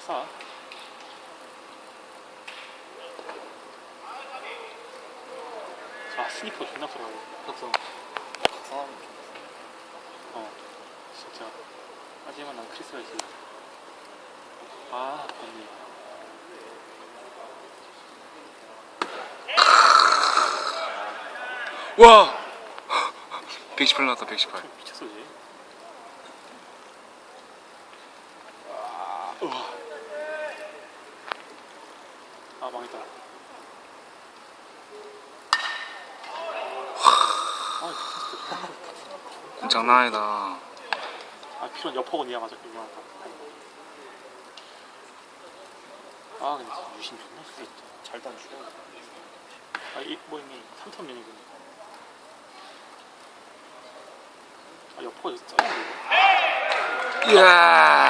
싸. 아 스니퍼 존나 쏘라고. 그것도 사람 어 진짜. 하지만 난 크리스가 있어. 아 맞네. 와118 나왔다 118 미쳤어 쟤. 아, 우와. 아 망했다. 아. 장난 아니다 아 필요한 니가 맞아 유명하다. 아 근데 유심 잘도 안 죽어 아이 뭐니 3턴 면이군. 아 옆하고 짜는데. 이야